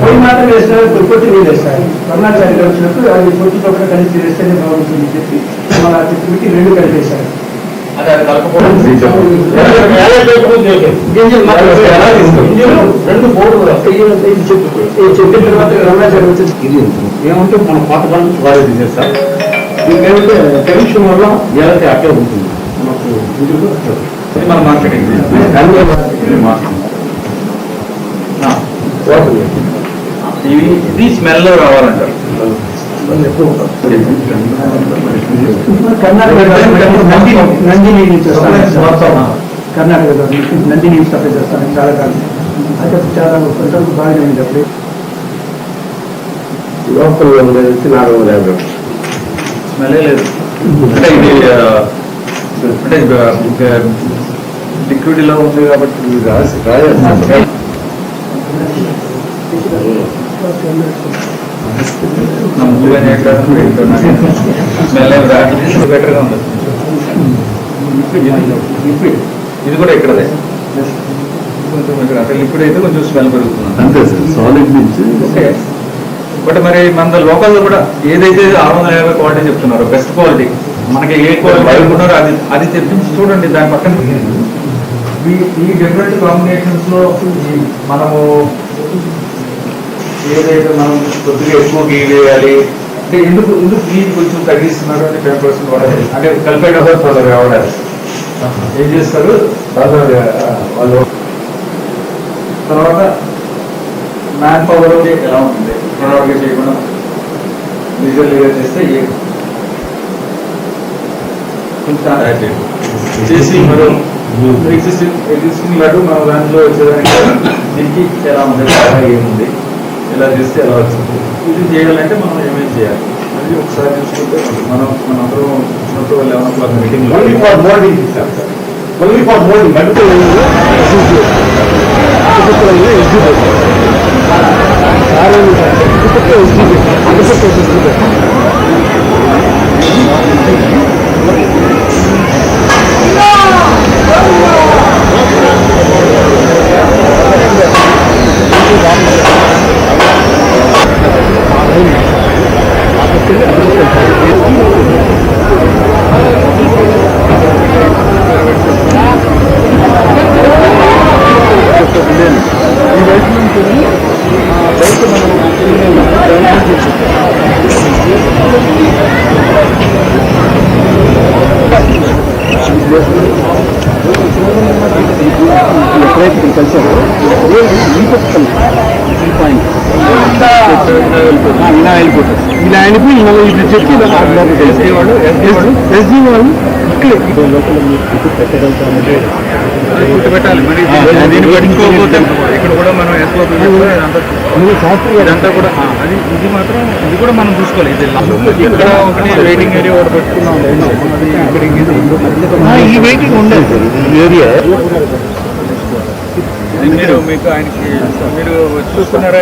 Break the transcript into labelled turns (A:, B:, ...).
A: పొయ్యి మాత్రం వేస్తారు పొట్టి నీళ్ళు వేస్తారు. కర్ణాచారి వచ్చినప్పుడు అది పొట్టి తొక్క కలిసి వేస్తేనే బాగుంటుంది చెప్పి మన రెండు కలిపేశారు చెప్పిన తర్వాత
B: ఏమంటే మన నుంచి దీనికి ఏమంటే టెన్షన్ వల్ల ఏదైతే అట్లే ఉంటుంది మనకు
C: మన మార్కెటింగ్
B: దానివల్ల ఇది మార్కెటింగ్. ఆ, వాటర్
C: ఇవి ఇది స్మెల్ రావాలంటారు
B: ఎక్కువ
A: కర్ణాటక నంది నందిని నుంచి నందిని సప్లై చేస్తాను చాలా కాలం అయితే చాలా కొంతవరకు బాగానే ఉంది అప్పుడు
B: లోకల్ వచ్చి నాలుగు వందల యాభై
C: స్మెల్ లేదు. అంటే ఇది అంటే లిక్విడ్లో ఉంది కాబట్టి
B: రాసి రాయాలి
C: నమ్ముగా స్మెల్ ఏం రాదు బెటర్గా ఉంది ఇది కూడా ఇక్కడదే కొంచెం లిక్విడ్ అయితే కొంచెం స్మెల్ పెరుగుతుంది
B: అంతే సార్ సాలిడ్ నుంచి.
C: ఓకే. బట్ మరి మన లోకల్ కూడా ఏదైతే ఆరు వందల యాభై క్వాలిటీ చెప్తున్నారో బెస్ట్ క్వాలిటీ మనకి ఏ క్వాలిటీ అనుకున్నారో అది అది తెప్పించి చూడండి దాని పక్కన. ఈ ఈ డిఫరెంట్ కాంబినేషన్స్లో ఈ మనము ఏదైతే మనం కొద్దిగా ఎక్కువ గీ వేయాలి అంటే ఎందుకు ఎందుకు గీ కొంచెం తగ్గిస్తున్నారు అంటే టెన్ పర్సెంట్ వాడాలి? అంటే కలిపేటప్పుడు వాళ్ళు వాడాలి ఏం చేస్తారు? వాళ్ళు తర్వాత మ్యాన్ పవర్ ఎలా ఉంటుంది? ప్రణాళిక చేయకుండా విజువల్గా చేస్తే ఏ? చేసి మరో ఎగ్జిస్టింగ్ ఎగ్జిస్టింగ్ లడ్డు మనం దాంట్లో వచ్చేదానికి దీనికి ఎలా ఉంది ఏముంది? ఎలా చేస్తే ఎలా వచ్చింది? ఇది చేయాలంటే మనం ఏమేమి చేయాలి? అది ఒకసారి చూసుకుంటే మనం మనందరం వచ్చినప్పుడు eleven o'clock meeting
B: only for sir only for అంటే ఎప్పుడైతే ఇక్కడ కలిసారో ఈ పక్కన. ఈ పాయింట్. ఇలా వెళ్ళిపోతారు. ఇలా వెళ్ళిపోయి ఇటు చెప్పి ఎస్డీ వాళ్ళు ఎస్డీ వాళ్ళు ఇక్కడే. లోపల మీరు ఫుడ్ పెట్టగలుగుతారంటే
C: పెట్టాలి మరి దీన్ని పట్టుకోకపోతే ఇక్కడ కూడా మనం ఎస్ఓపి
B: మీరు శాస్త్రి
C: ఇదంతా కూడా అది ఇది మాత్రం ఇది కూడా మనం చూసుకోవాలి. ఇది ఇక్కడ ఒకటి వెయిటింగ్ ఏరియా ఒకటి పెట్టుకున్నాం. ఇది.
B: ఈ వెయిటింగ్ ఉండదు. ఏరియా
C: ఇది మీరు మీకు ఆయనకి మీరు చూస్తున్నారా?